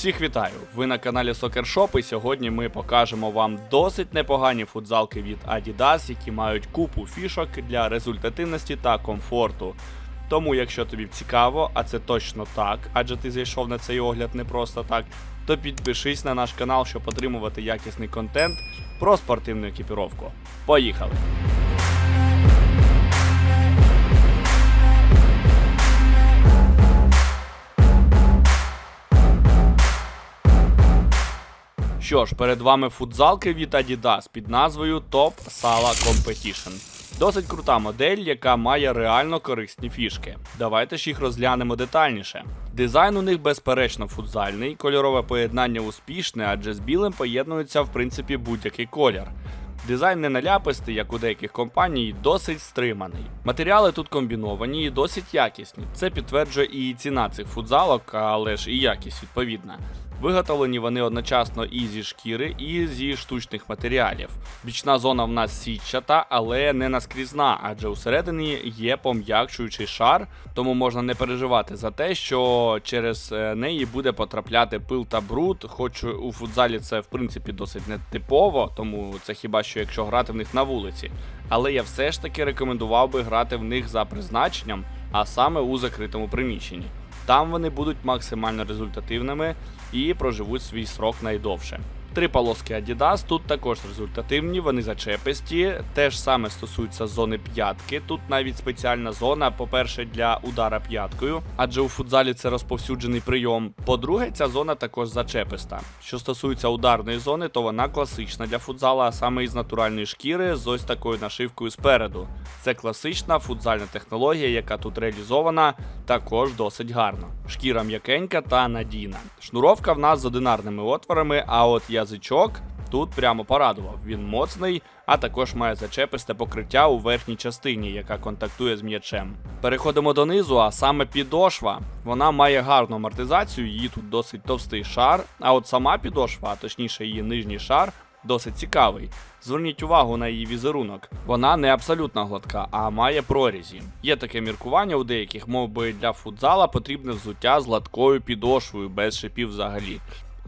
Всіх вітаю! Ви на каналі Soccer Shop і сьогодні ми покажемо вам досить непогані футзалки від Adidas, які мають купу фішок для результативності та комфорту. Тому, якщо тобі цікаво, а це точно так, адже ти зайшов на цей огляд не просто так, то підпишись на наш канал, щоб отримувати якісний контент про спортивну екіпіровку. Поїхали! Що ж, перед вами футзалки від Adidas під назвою Top Sala Competition. Досить крута модель, яка має реально корисні фішки. Давайте ж їх розглянемо детальніше. Дизайн у них безперечно футзальний, кольорове поєднання успішне, адже з білим поєднується в принципі будь-який колір. Дизайн не наляпистий, як у деяких компаній, досить стриманий. Матеріали тут комбіновані і досить якісні. Це підтверджує і ціна цих футзалок, але ж і якість відповідна. Виготовлені вони одночасно і зі шкіри, і зі штучних матеріалів. Бічна зона в нас сітчата, але не наскрізна, адже усередині є пом'якшуючий шар, тому можна не переживати за те, що через е, неї буде потрапляти пил та бруд. Хоч у футзалі це в принципі досить нетипово, тому це хіба що якщо грати в них на вулиці. Але я все ж таки рекомендував би грати в них за призначенням, а саме у закритому приміщенні. Там вони будуть максимально результативними і проживуть свій срок найдовше. Три полоски Adidas тут також результативні, вони зачеписті. Те ж саме стосується зони п'ятки. Тут навіть спеціальна зона, по-перше, для удара п'яткою, адже у футзалі це розповсюджений прийом. По-друге, ця зона також зачеписта. Що стосується ударної зони, то вона класична для футзала, а саме із натуральної шкіри з ось такою нашивкою спереду. Це класична футзальна технологія, яка тут реалізована, також досить гарно. Шкіра м'якенька та надійна. Шнуровка в нас з одинарними отворами, а от язичок тут прямо порадував. Він моцний, а також має зачеписте покриття у верхній частині, яка контактує з м'ячем. Переходимо донизу, а саме підошва. Вона має гарну амортизацію, її тут досить товстий шар. А от сама підошва, а точніше її нижній шар, досить цікавий. Зверніть увагу на її візерунок. Вона не абсолютно гладка, а має прорізі. Є таке міркування у деяких, мов би для футзала потрібне взуття з гладкою підошвою без шипів взагалі.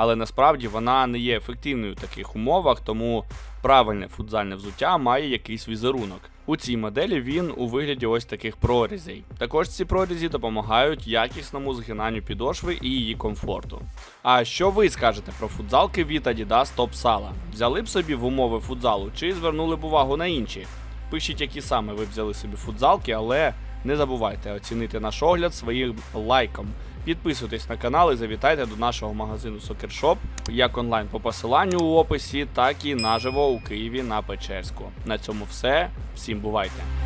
Але насправді вона не є ефективною в таких умовах, тому правильне футзальне взуття має якийсь візерунок. У цій моделі він у вигляді ось таких прорізей. Також ці прорізі допомагають якісному згинанню підошви і її комфорту. А що ви скажете про футзалки від Adidas Top Sala? Взяли б собі в умови футзалу чи звернули б увагу на інші? Пишіть, які саме ви взяли собі футзалки, але не забувайте оцінити наш огляд своїм лайком. Підписуйтесь на канал і завітайте до нашого магазину Сокершоп як онлайн по посиланню у описі, так і наживо у Києві на Печерську. На цьому все. Всім бувайте!